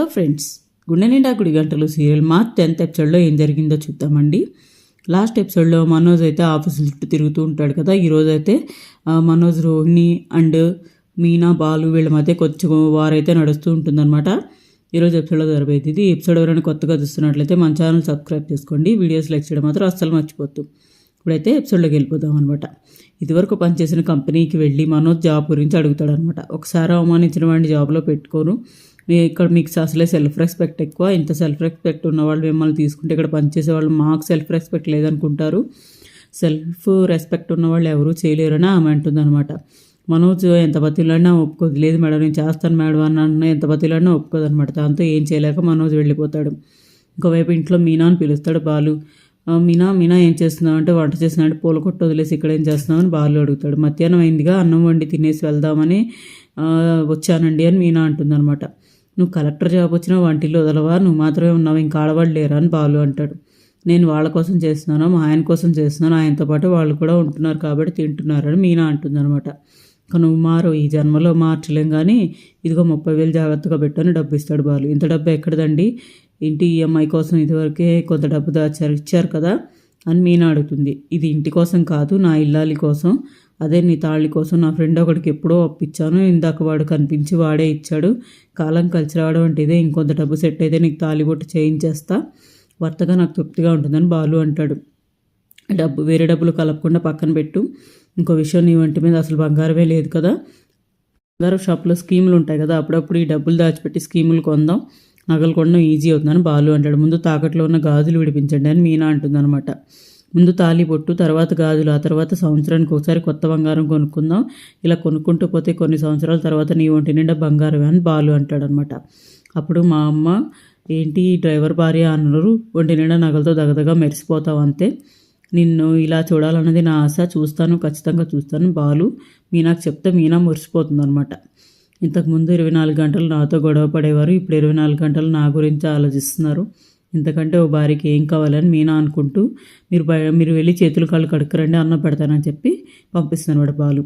Hello friends గుండె నిండా గుడి గంటలు సీరియల్ మా టెన్త్ ఎపిసోడ్లో ఏం జరిగిందో చూద్దామండి. లాస్ట్ ఎపిసోడ్లో మనోజ్ అయితే ఆఫీస్ చుట్టూ తిరుగుతూ ఉంటాడు కదా ఈరోజు అయితే మనోజ్ రోహిణి అండ్ మీనా బాలు వీళ్ళ మధ్య కొంచెం వారైతే నడుస్తూ ఉంటుందన్నమాట. ఈరోజు ఎపిసోడ్లో జరిపోయింది ఇది. ఎపిసోడ్ ఎవరైనా కొత్తగా చూస్తున్నట్లయితే మన ఛానల్ సబ్స్క్రైబ్ చేసుకోండి. వీడియోస్ లైక్ చేయడం మాత్రం అస్సలు మర్చిపోద్దు ఇప్పుడైతే ఎపిసోడ్లోకి వెళ్ళిపోదాం అనమాట ఇదివరకు పనిచేసిన కంపెనీకి వెళ్ళి మనోజ్ జాబ్ గురించి అడుగుతాడు అనమాట ఒకసారి అవమానించిన వాడిని జాబ్లో పెట్టుకోను. ఇక్కడ మీకు అసలే సెల్ఫ్ రెస్పెక్ట్ ఎక్కువ. ఇంత సెల్ఫ్ రెస్పెక్ట్ ఉన్న వాళ్ళు మిమ్మల్ని తీసుకుంటే ఇక్కడ పనిచేసే వాళ్ళు మాకు సెల్ఫ్ రెస్పెక్ట్ లేదనుకుంటారు. సెల్ఫ్ రెస్పెక్ట్ ఉన్న వాళ్ళు ఎవరూ చేయలేరని ఆమె అంటుందన్నమాట. మనోజ్ ఎంత బతిలాడినా ఒప్పుకోదు. లేదు మేడం నేను చేస్తాను మేడం అని అన్న ఎంత బతిలాడినా ఒప్పుకోదు అనమాట దాంతో ఏం చేయలేక మనోజ్ వెళ్ళిపోతాడు. ఇంకోవైపు ఇంట్లో మీనా అని పిలుస్తాడు బాలు. మీనా మీనా ఏం చేస్తున్నావు అంటే వంట చేస్తున్నాడు పూల కొట్టు వదిలేసి ఇక్కడ ఏం చేస్తున్నావు అని బాలు అడుగుతాడు. మధ్యాహ్నం అయిందిగా అన్నం వండి తినేసి వెళ్దామని వచ్చానండి అని మీనా అంటుందన్నమాట. నువ్వు కలెక్టర్ జాబ్ వచ్చినా వంటిల్లో వదలవా? నువ్వు మాత్రమే ఉన్నావు ఇంకా ఆడవాళ్ళు లేరా? అని బాలు అంటాడు. నేను వాళ్ళ కోసం చేస్తున్నాను మా ఆయన కోసం చేస్తున్నాను ఆయనతో పాటు వాళ్ళు కూడా ఉంటున్నారు కాబట్టి తింటున్నారని మీనా అంటుందన్నమాట. నువ్వు మారు ఈ జన్మలో మార్చలేం కానీ ఇదిగో ముప్పై వేలు జాగ్రత్తగా పెట్టని డబ్బు ఇస్తాడు బాలు. ఇంత డబ్బు ఎక్కడదండి? ఇంటి ఈఎంఐ కోసం ఇదివరకే కొంత డబ్బు దాచారు ఇచ్చారు కదా? అని మీనా అడుగుతుంది. ఇది ఇంటి కోసం కాదు నా ఇల్లాలి కోసం. అదే నీ తాళి కోసం నా ఫ్రెండ్ ఒకడికి ఎప్పుడో అప్పించాను ఇందాక వాడు కనిపించి వాడే ఇచ్చాడు. కాలం కలిసి రావడం అంటే ఇదే. ఇంకొంత డబ్బు సెట్ అయితే నీకు తాళిబొట్టు చేయించేస్తా. వర్తగా నాకు తృప్తిగా ఉంటుందని బాలు అంటాడు. డబ్బు వేరే డబ్బులు కలపకుండా పక్కన పెట్టు. ఇంకో విషయం నీ వంటి మీద అసలు బంగారమే లేదు కదా. బంగారం షాప్లో స్కీములు ఉంటాయి కదా. అప్పుడప్పుడు ఈ డబ్బులు దాచిపెట్టి స్కీములు కొందాం. నగలు కొనడం ఈజీ అవుతుందని బాలు అంటాడు. ముందు తాకట్లో ఉన్న గాజులు విడిపించండి అని మీనా అంటుందన్నమాట. ముందు తాళి బొట్టు తర్వాత గాజులు ఆ తర్వాత సంవత్సరానికి ఒకసారి కొత్త బంగారం కొనుక్కుందాం. ఇలా కొనుక్కుంటూ పోతే కొన్ని సంవత్సరాల తర్వాత నీ ఒంటి నిండా బంగారమే అని బాలు అంటాడనమాట అప్పుడు మా అమ్మ ఏంటి డ్రైవర్ భార్య అన్నారు ఒంటి నిండా నగలతో దగదగా మెరిసిపోతావు అంతే. నిన్ను ఇలా చూడాలన్నది నా ఆశ చూస్తాను ఖచ్చితంగా చూస్తాను బాలు. మీనాకు చెప్తే మీనా మురిసిపోతుంది అనమాట ఇంతకుముందు ఇరవై నాలుగు గంటలు నాతో గొడవ పడేవారు ఇప్పుడు ఇరవై నాలుగు గంటలు నా గురించి ఆలోచిస్తున్నారు. ఇంతకంటే ఓ భార్యకి ఏం కావాలని మీనా అనుకుంటూ మీరు మీరు వెళ్ళి చేతులు కాళ్ళు కడుక్కరండి అన్నం పెడతానని చెప్పి పంపిస్తున్నాడు బాలు.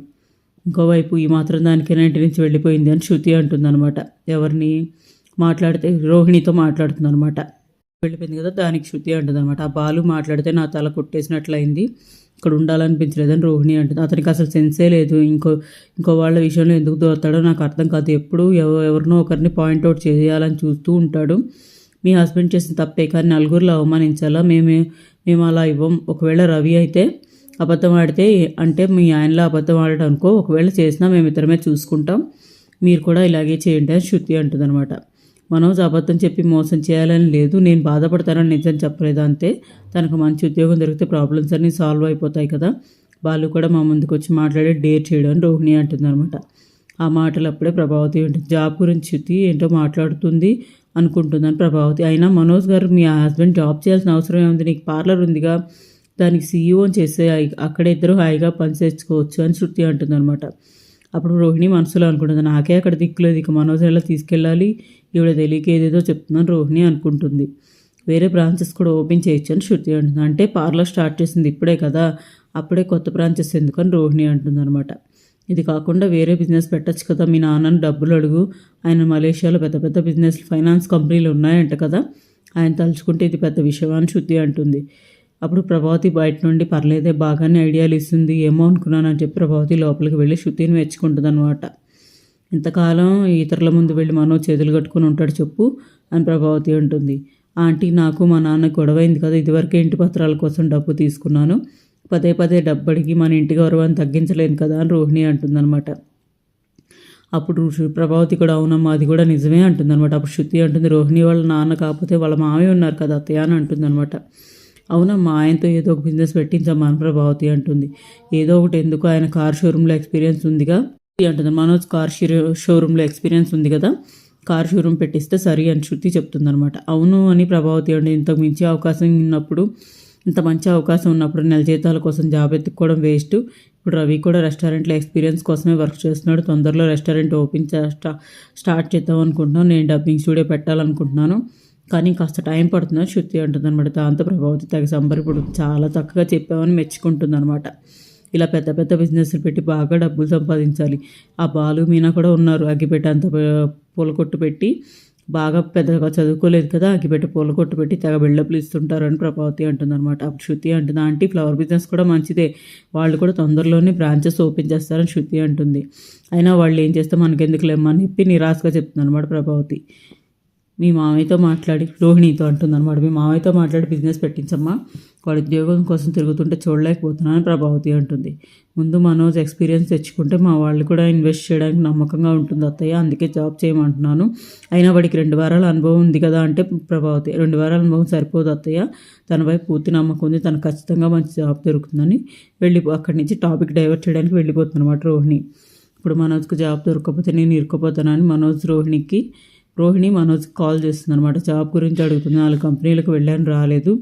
ఇంకోవైపు ఈ మాత్రం దానికైనా ఇంటి నుంచి వెళ్ళిపోయింది అని శృతి అంటుందన్నమాట. ఎవరిని మాట్లాడితే రోహిణితో మాట్లాడుతుందన్నమాట. వెళ్ళిపోయింది కదా దానికి శృతి అంటుందన్నమాట. ఆ బాలు మాట్లాడితే నా తల కొట్టేసినట్లయింది ఇక్కడ ఉండాలనిపించలేదని రోహిణి అంటుంది. అతనికి అసలు సెన్సే లేదు. ఇంకో ఇంకో వాళ్ళ విషయంలో ఎందుకు దోస్తాడో నాకు అర్థం కాదు. ఎప్పుడు ఎవరినో ఒకరిని పాయింట్అవుట్ చేయాలని చూస్తూ ఉంటాడు. మీ హస్బెండ్ చేసిన తప్పే కానీ నలుగురిలో అవమానించాలా? మేము మేము అలా ఇవ్వం. ఒకవేళ రవి అయితే అబద్ధం ఆడితే అంటే మీ ఆయనలో అబద్ధం ఆడటం అనుకో ఒకవేళ చేసినా మేము ఇద్దరమే చూసుకుంటాం. మీరు కూడా ఇలాగే చేయండి అని శృతి అంటుందన్నమాట. మనోజ్ అబద్ధం చెప్పి మోసం చేయాలని లేదు. నేను బాధపడతానని నిజం చెప్పలేదు అంతే. తనకు మంచి ఉద్యోగం దొరికితే ప్రాబ్లమ్స్ అన్నీ సాల్వ్ అయిపోతాయి కదా. వాళ్ళు కూడా మా ముందుకు వచ్చి మాట్లాడి డేర్ చేయడం రోహిణి అంటుందన్నమాట. ఆ మాటలు అప్పుడే ప్రభావతి ఉంటుంది జాబ్ గురించి శృతి ఏంటో మాట్లాడుతుంది. అనుకుంటుందని ప్రభావతి. అయినా మనోజ్ గారు మీ హస్బెండ్ జాబ్ చేయాల్సిన అవసరం ఏముంది? నీకు పార్లర్ ఉందిగా. దానికి సీఈఓ చేస్తే అక్కడ ఇద్దరు హాయిగా పని చేసుకోవచ్చు అని శృతి అంటుందన్నమాట. అప్పుడు రోహిణి మనసులో అనుకుంటుంది నాకే అక్కడ దిక్కులేదు ఇక మనోజ్ ఎలా తీసుకెళ్ళాలి. ఈవిడ తెలియక ఏదేదో చెప్తున్నాను రోహిణి అనుకుంటుంది. వేరే బ్రాంచెస్ కూడా ఓపెన్ చేయొచ్చు అని శృతి అంటుంది. అంటే పార్లర్ స్టార్ట్ చేసింది ఇప్పుడే కదా. అప్పుడే కొత్త బ్రాంచెస్ ఎందుకని రోహిణి అంటుంది అనమాట ఇది కాకుండా వేరే బిజినెస్ పెట్టచ్చు కదా. మీ నాన్నని డబ్బులు అడుగు. ఆయన మలేషియాలో పెద్ద పెద్ద బిజినెస్ ఫైనాన్స్ కంపెనీలు ఉన్నాయంట కదా. ఆయన తలుచుకుంటే ఇది పెద్ద విషయం అని శుద్ధి అంటుంది. అప్పుడు ప్రభావతి బయట నుండి పర్లేదే బాగానే ఐడియాలు ఇస్తుంది. ఏమో అనుకున్నాను అని చెప్పి ప్రభావతి లోపలికి వెళ్ళి శుద్ధిని మెచ్చుకుంటుంది అనమాట ఇంతకాలం ఇతరుల ముందు వెళ్ళి మనో చేతులు కట్టుకుని ఉంటాడు చెప్పు అని ప్రభావతి అంటుంది. ఆంటీ నాకు మా నాన్న గొడవైంది కదా. ఇదివరకే ఇంటి పత్రాల కోసం డబ్బు తీసుకున్నాను. పదే పదే డబ్బడికి మన ఇంటి గౌరవాన్ని తగ్గించలేను కదా అని రోహిణి అంటుందన్నమాట. అప్పుడు ప్రభావతి కూడా అవునమ్మా అది కూడా నిజమే అంటుందన్నమాట. అప్పుడు శృతి అంటుంది రోహిణి వాళ్ళ నాన్న కాకపోతే వాళ్ళ మామయ్య ఉన్నారు కదా అత్తయ్య అని అంటుందన్నమాట. అవునమ్మా ఆయనతో ఏదో ఒక బిజినెస్ పెట్టించమ్మా అని ప్రభావతి అంటుంది. ఏదో ఒకటి ఎందుకు ఆయన కార్ షోరూంలో ఎక్స్పీరియన్స్ ఉందిగా? అంటుంది మనోజ్ కార్ షోరూంలో ఎక్స్పీరియన్స్ ఉంది కదా? కార్ షోరూమ్ పెట్టిస్తే సరి అని శృతి చెప్తుందనమాట అవును అని ప్రభావతి అంటే ఇంతకు మించి అవకాశం ఉన్నప్పుడు ఇంత మంచి అవకాశం ఉన్నప్పుడు నెల జీతాల కోసం జాబ్ ఎత్తుక్కోవడం వేస్ట్. ఇప్పుడు రవి కూడా రెస్టారెంట్లో ఎక్స్పీరియన్స్ కోసమే వర్క్ చేస్తున్నాడు. తొందరలో రెస్టారెంట్ ఓపెన్ చే- స్టా- స్టార్ట్ చేద్దాం అనుకుంటున్నాను. నేను డబ్బింగ్ స్టూడియో పెట్టాలనుకుంటున్నాను. కానీ కాస్త టైం పడుతుందని శృతి ఉంటుంది అనమాట దాంతో ప్రభావతి తెగ సంబరపడు చాలా చక్కగా చెప్పామని మెచ్చుకుంటుంది అనమాట ఇలా పెద్ద పెద్ద బిజినెస్లు పెట్టి బాగా డబ్బులు సంపాదించాలి. ఆ బాలు మీనా కూడా ఉన్నారు. అగ్గిపెట్టే అంత పూల కొట్టు పెట్టి బాగా పెద్దగా చదువుకోలేదు కదా అగ్గిపెట్టి పూల కొట్టు పెట్టి తెగ బిల్డప్లు ఇస్తుంటారని ప్రభావతి అంటుందన్నమాట. అప్పుడు శృతి అంటుంది ఆంటీ ఫ్లవర్ బిజినెస్ కూడా మంచిదే. వాళ్ళు కూడా తొందరలోనే బ్రాంచెస్ ఓపెన్ చేస్తారని శృతి అంటుంది. అయినా వాళ్ళు ఏం చేస్తే మనకెందుకు లేమని చెప్పి నిరాశగా చెప్తుందన్నమాట ప్రభావతి. మీ మామయ్యతో మాట్లాడి రోహిణితో అంటుందన్నమాట మీ మామయ్యతో మాట్లాడి బిజినెస్ పెట్టించమ్మా. వాడు ఉద్యోగం కోసం తిరుగుతుంటే చూడలేకపోతున్నాను ప్రభావతి అంటుంది. ముందు మనోజ్ ఎక్స్పీరియన్స్ తెచ్చుకుంటే మా వాళ్ళు కూడా ఇన్వెస్ట్ చేయడానికి నమ్మకంగా ఉంటుంది అత్తయ్య అందుకే జాబ్ చేయమంటున్నాను. అయినా వాడికి రెండు వారాల అనుభవం ఉంది కదా అంటే ప్రభావతి రెండు వారాల అనుభవం సరిపోదు అత్తయ్య. తనపై పూర్తి నమ్మకం ఉంది తను ఖచ్చితంగా మంచి జాబ్ దొరుకుతుందని వెళ్ళి అక్కడి నుంచి టాపిక్ డైవర్ట్ చేయడానికి వెళ్ళిపోతుంది అనమాట రోహిణి. ఇప్పుడు మనోజ్కి జాబ్ దొరకకపోతే నేను ఇరుక్కుపోతానని మనోజ్ రోహిణికి రోహిణి మనోజ్ కాల్ చేస్తుంది అనమాట జాబ్ గురించి అడుగుతుంది నాలుగు కంపెనీలకు వెళ్ళాను రాలేదు.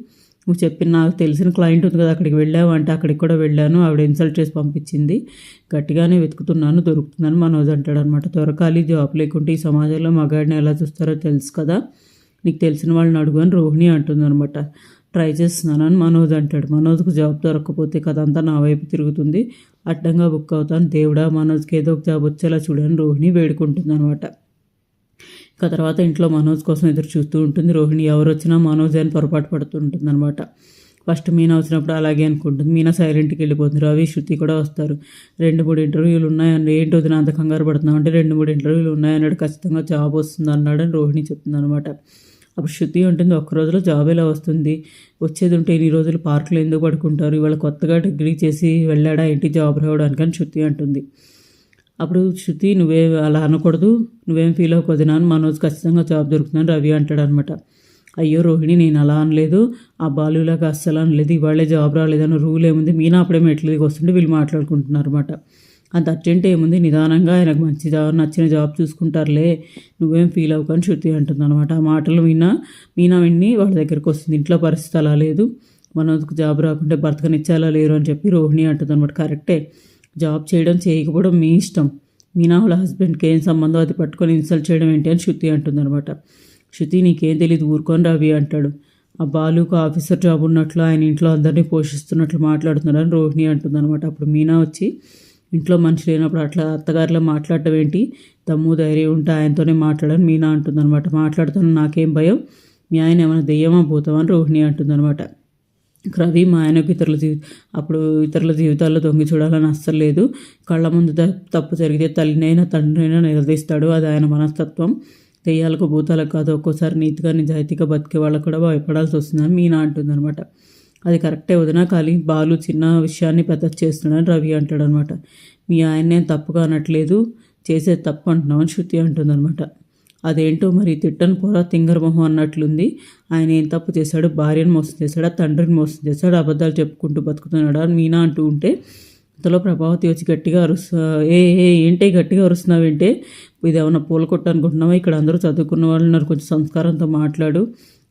నువ్వు చెప్పిన నాకు తెలిసిన క్లయింట్ ఉంది కదా అక్కడికి వెళ్ళావు అంటే అక్కడికి కూడా వెళ్ళాను ఆవిడ ఇన్సల్ట్ చేసి పంపించింది. గట్టిగానే వెతుకుతున్నాను దొరుకుతుందని మనోజ్ అంటాడు అనమాట దొరకాలి జాబ్ లేకుంటే ఈ సమాజంలో మగాడిని ఎలా చూస్తారో తెలుసు కదా. నీకు తెలిసిన వాళ్ళని అడుగు అని రోహిణి అంటుంది అనమాట ట్రై చేస్తున్నాను అని మనోజ్ అంటాడు. మనోజ్కు జాబ్ దొరకకపోతే కదంతా అంతా నా వైపు తిరుగుతుంది. అడ్డంగా బుక్ అవుతాను. దేవుడా మనోజ్కి ఏదో ఒక జాబ్ వచ్చేలా చూడని రోహిణి వేడుకుంటుంది అనమాట ఇక తర్వాత ఇంట్లో మనోజ్ కోసం ఎదురు చూస్తూ ఉంటుంది. రోహిణి ఎవరు వచ్చినా మనోజ్ అని పొరపాటు పడుతూ ఉంటుంది అనమాట ఫస్ట్ మీనా వచ్చినప్పుడు అలాగే అనుకుంటుంది. మీనా సైలెంట్కి వెళ్ళిపోతుంది. రవి శృతి కూడా వస్తారు. రెండు మూడు ఇంటర్వ్యూలు ఉన్నాయని ఏంటి వదిన అంత కంగారు పడుతున్నావు అంటే రెండు మూడు ఇంటర్వ్యూలు ఉన్నాయన్నాడు. ఖచ్చితంగా జాబ్ వస్తుంది అన్నాడని రోహిణి చెప్తుంది అనమాట అప్పుడు శృతి ఉంటుంది ఒక్క రోజులో జాబ్ ఎలా వస్తుంది? వచ్చేది ఉంటే ఇన్ని రోజులు పార్కులు ఎందుకు పడుకుంటారు? ఇవాళ కొత్తగా డిగ్రీ చేసి వెళ్ళాడా? ఏంటి జాబ్ రావడానికి అని శృతి అంటుంది. అప్పుడు శృతి నువ్వే అలా అనకూడదు. నువ్వేం ఫీల్ అవ్వకూడదు అని మనోజ్ ఖచ్చితంగా జాబ్ దొరుకుతుందని రవి అంటాడు అనమాట అయ్యో రోహిణి నేను అలా అనలేదు. ఆ బాలులాగా అస్సలు అనలేదు. ఇవాళే జాబ్ రాలేదని రూల్ ఏముంది? మీనా అప్పుడే మెట్లు దిగి వస్తుంటే వీళ్ళు మాట్లాడుకుంటున్నారు అనమాట అంత అర్జెంట్ ఏముంది? నిదానంగా ఆయనకు మంచి జాబ్ నచ్చిన జాబ్ చూసుకుంటారులే. నువ్వేం ఫీల్ అవ్వకని శృతి అంటుంది అనమాట ఆ మాటలు మీనా మీనా విని వాళ్ళ దగ్గరికి వస్తుంది. ఇంట్లో పరిస్థితి అలా లేదు. మనోజ్కు జాబ్ రాకుంటే బ్రతకనిచ్చేలా లేరు అని చెప్పి రోహిణి అంటుంది అనమాట కరెక్టే. జాబ్ చేయడం చేయకపోవడం మీ ఇష్టం. మీనా వాళ్ళ హస్బెండ్కి ఏం సంబంధం? అది పట్టుకొని ఇన్సల్ట్ చేయడం ఏంటి అని శృతి అంటుందన్నమాట. శృతి నీకేం తెలియదు ఊరుకొని రవి అంటాడు. ఆ బాలుకు ఆఫీసర్ జాబ్ ఉన్నట్లు ఆయన ఇంట్లో అందరినీ పోషిస్తున్నట్లు మాట్లాడుతున్నారని రోహిణి అంటుందన్నమాట. అప్పుడు మీనా వచ్చి ఇంట్లో మనిషి లేనప్పుడు అట్లా అత్తగారిలో మాట్లాడటం ఏంటి? తమ్ము ధైర్యం ఉంటే ఆయనతోనే మాట్లాడని మీనా అంటుందన్నమాట. మాట్లాడుతున్న నాకేం భయం? మీ ఆయన ఏమైనా దెయ్యమా? పోతామని రోహిణి అంటుందన్నమాట. రవి మా ఆయనకు ఇతరుల జీవి అప్పుడు ఇతరుల జీవితాల్లో దొంగి చూడాలని అస్సలు లేదు. కళ్ళ ముందు తప్పు జరిగితే తల్లినైనా తండ్రినైనా నిలదీస్తాడు. అది ఆయన మనస్తత్వం. దెయ్యాలకు భూతాలకు కాదు ఒక్కోసారి నీతిగా నిజాయితీగా బతికే వాళ్ళకు కూడా భయపడాల్సి వస్తుందని మీనా అంటుందన్నమాట. అది కరెక్టే వదిన కానీ బాలు చిన్న విషయాన్ని పెద్ద చేస్తున్నాడని రవి అంటాడనమాట మీ ఆయన నేను తప్పుగా అనట్లేదు చేసేది తప్పు అంటున్నామని శృతి అంటుందన్నమాట. అదేంటో మరి తిట్టను పోరా తింగర మొహం అన్నట్లుంది. ఆయన ఏం తప్పు చేశాడు? భార్యను మోసం చేశాడా? తండ్రిని మోసం చేశాడు? అబద్ధాలు చెప్పుకుంటూ బతుకుతున్నాడా? అని మీనా అంటూ ఉంటే ఇంతలో ప్రభావతి వచ్చి గట్టిగా అరుస్తా ఏ ఏ ఏంటి గట్టిగా అరుస్తున్నావేంటే? ఇది ఏమన్నా పూల కొట్టు అనుకుంటున్నావా? ఇక్కడ అందరూ చదువుకున్న వాళ్ళు ఉన్నారు కొంచెం సంస్కారంతో మాట్లాడు.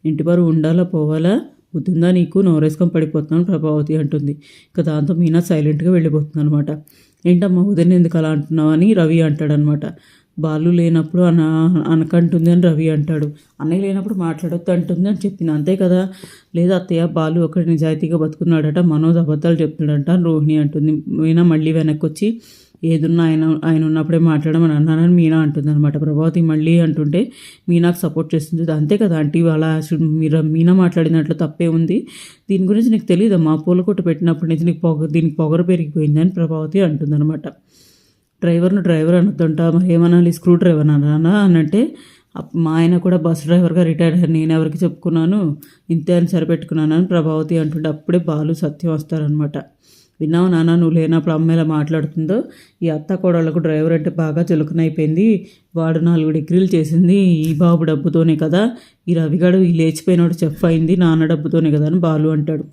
ఇంటి పరువు ఉండాలా? పోవాలా? బుద్ధిందా నీకు? నోరేసుకొని పడిపోతున్నాను ప్రభావతి అంటుంది. ఇక దాంతో మీనా సైలెంట్గా వెళ్ళిపోతుంది అనమాట ఏంటమ్మా? ఉదయం ఎందుకు అలా అంటున్నావు? అని రవి అంటాడనమాట బాలు లేనప్పుడు అన అనకంటుంది అని రవి అంటాడు. అన్నయ్య లేనప్పుడు మాట్లాడొద్దు అంటుంది అని చెప్పింది అంతే కదా? లేదా అత్తయ్య బాలు ఒకటి నిజాయితీగా బతుకున్నాడట మనోజ్ అబద్ధాలు చెప్తున్నాడట రోహిణి అంటుంది. మీనా మళ్ళీ వెనక్కి వచ్చి ఏదున్నా ఆయన ఆయన ఉన్నప్పుడే మాట్లాడమని అన్నానని మీనా అంటుంది అనమాట ప్రభావతి మళ్ళీ అంటుంటే మీనాకు సపోర్ట్ చేస్తుంది. అంతే కదా ఆంటీ అలా మీరు మీనా మాట్లాడినట్లు తప్పే ఉంది. దీని గురించి నీకు తెలియదు మా పూల కొట్టు పెట్టినప్పటి నుంచి నీకు పొగ దీనికి పొగరు పెరిగిపోయిందని ప్రభావతి అంటుందన్నమాట. డ్రైవర్ను డ్రైవర్ అనొద్దంట. మరి ఏమనాలి? స్క్రూ డ్రైవర్ అన్నా అనంటే మా ఆయన కూడా బస్ డ్రైవర్గా రిటైర్ అయ్యారు. నేను ఎవరికి చెప్పుకున్నాను? ఇంతే అని సరిపెట్టుకున్నాను అని ప్రభావతి అంటుంటే అప్పుడే బాలు సత్యం వస్తారనమాట. విన్నావు నాన్న నువ్వు లేనప్పుడు అమ్మ ఎలా మాట్లాడుతుందో? ఈ అత్త కోడళ్ళకు డ్రైవర్ అంటే బాగా చులకనైపోయింది. వాడు నాలుగు డిగ్రీలు చేసింది ఈ బాబు డబ్బుతోనే కదా. ఈ రవిగాడు ఈ లేచిపోయినోడు చెఫ్ అయింది నాన్న డబ్బుతోనే కదా అని బాలు అంటాడు.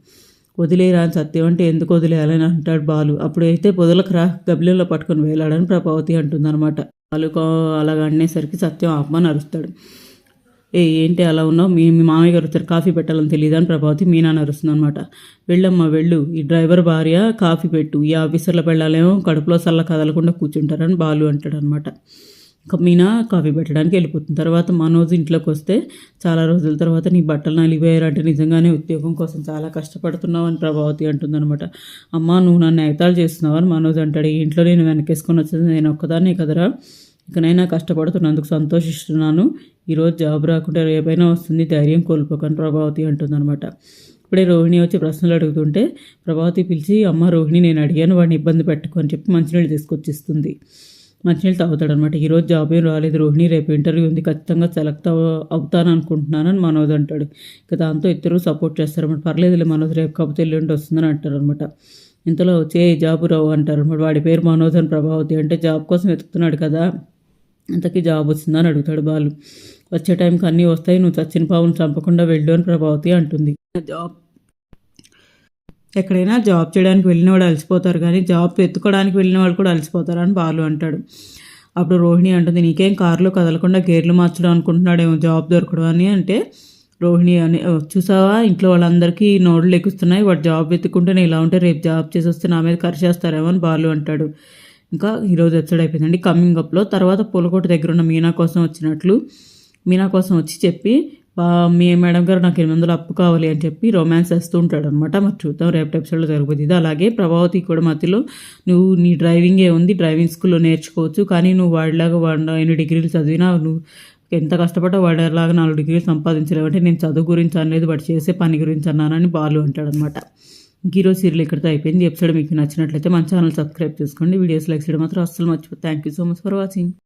వదిలేరా అని సత్యం అంటే ఎందుకు వదిలేయాలని అంటాడు బాలు. అప్పుడైతే పొదలకు రా గబ్బిలంలో పట్టుకొని వేలాడని ప్రభావతి అంటుందన్నమాట. బాలుకో అలాగ అనేసరికి సత్యం అమ్మని అరుస్తాడు. ఏ ఏంటి అలా ఉన్నావు? మీ మీ మామయ్య గారు వచ్చారు కాఫీ పెట్టాలని తెలియదు అని ప్రభావతి మీ నాన్న అరుస్తుంది అనమాట వెళ్ళమ్మా వెళ్ళు. ఈ డ్రైవర్ భార్య కాఫీ పెట్టు. ఈ ఆఫీసర్ల పెళ్ళాలేమో కడుపులో సల్ల కదలకుండా కూర్చుంటారని బాలు అంటాడు అనమాట మీనా కాఫీ పెట్టడానికి వెళ్ళిపోతుంది. తర్వాత మనోజ్ ఇంట్లోకి వస్తే చాలా రోజుల తర్వాత నీ బట్టలు నలిపోయారంటే నిజంగానే ఉద్యోగం కోసం చాలా కష్టపడుతున్నావు అని ప్రభావతి అంటుందనమాట అమ్మ నువ్వు నన్ను ఎగతాలు చేస్తున్నావు అని మనోజ్ అంటాడు. ఈ ఇంట్లో నేను వెనకేసుకొని వచ్చేది నేను ఒక్కదాన్నే కదరా? ఇకనైనా కష్టపడుతున్నందుకు సంతోషిస్తున్నాను. ఈరోజు జాబ్ రాకుండా రేపైనా వస్తుంది ధైర్యం కోల్పోకని ప్రభావతి అంటుందనమాట ఇప్పుడే రోహిణి వచ్చి ప్రశ్నలు అడుగుతుంటే ప్రభావతి పిలిచి అమ్మ రోహిణి నేను అడిగాను వాడిని ఇబ్బంది పెట్టుకొని చెప్పి మంచినీళ్ళు తీసుకొచ్చిస్తుంది. మంచినీళ్ళు తాగుతాడు అనమాట ఈరోజు జాబ్ ఏం రాలేదు. రోహిణి రేపు ఇంటర్వ్యూ ఉంది. ఖచ్చితంగా సెలెక్ట్ అవ అవుతాను అనుకుంటున్నానని మనోజ్ అంటాడు. ఇక దాంతో ఇద్దరు సపోర్ట్ చేస్తారన్నమాట పర్లేదులే మనోజ్ రేపు కాకపోతే ఎల్లుండి వస్తుందని అంటారు అనమాట ఇంతలో వచ్చే జాబు రావు అంటారు అనమాట వాడి పేరు మనోజ్ అని ప్రభావతి అంటే జాబ్ కోసం వెతుకుతున్నాడు కదా. అంతకీ జాబ్ వచ్చిందని అడుగుతాడు బాలు. వచ్చే టైంకి అన్నీ వస్తాయి. నువ్వు చచ్చిన పావును చంపకుండా వెళ్ళు అని ప్రభావతి అంటుంది. జాబ్ ఎక్కడైనా జాబ్ చేయడానికి వెళ్ళిన వాడు అలసిపోతారు కానీ జాబ్ ఎత్తుకోవడానికి వెళ్ళిన వాళ్ళు కూడా అలసిపోతారు అని బాలు అంటాడు. అప్పుడు రోహిణి అంటుంది నీకేం కారులో కదలకుండా గేర్లు మార్చడం అనుకుంటున్నాడేమో జాబ్ దొరకడం అని. అంటే రోహిణి అని చూసావా? ఇంట్లో వాళ్ళందరికీ నోడులు ఎక్కుస్తున్నాయి వాడు జాబ్ వెతుక్కుంటే నేను ఇలా ఉంటే రేపు జాబ్ చేసి వస్తే నా మీద కరిచేస్తారేమో అని బాలు అంటాడు. ఇంకా ఈరోజు ఎపిసోడ్ అయిపోయిందండి. కమింగ్ అప్లో తర్వాత పూలకోట దగ్గర ఉన్న మీనా కోసం వచ్చినట్లు మీనా కోసం వచ్చి చెప్పి మీ మేడం గారు నాకు ఎనిమిది వందలు అప్పు కావాలి అని చెప్పి రొమాన్స్ వేస్తూ ఉంటాడు అనమాట మరి చూద్దాం రేపు ఎపిసోడ్లో జరగబోతుంది ఇది. అలాగే ప్రభావతి కూడా మధ్యలో నువ్వు నీ డ్రైవింగ్ ఏ ఉంది డ్రైవింగ్ స్కూల్లో నేర్చుకోవచ్చు కానీ నువ్వు వాడిలాగా వాడు ఎన్ని డిగ్రీలు చదివినా నువ్వు ఎంత కష్టపడ్డా వాడేలాగా నాలుగు డిగ్రీలు సంపాదించలేవంటే నేను చదువు గురించి అనలేదు వాడు చేసే పని గురించి అన్నానని బాలు అంటాడు అనమాట ఈరోజు సీరియల్ ఇక్కడితో అయిపోయింది. ఎపిసోడ్ మీకు నచ్చినట్లయితే మన ఛానల్ సబ్స్క్రైబ్ చేసుకోండి. వీడియోస్ లైక్ చేయడం మాత్రం అస్సలు మర్చిపో. Thank you so much for watching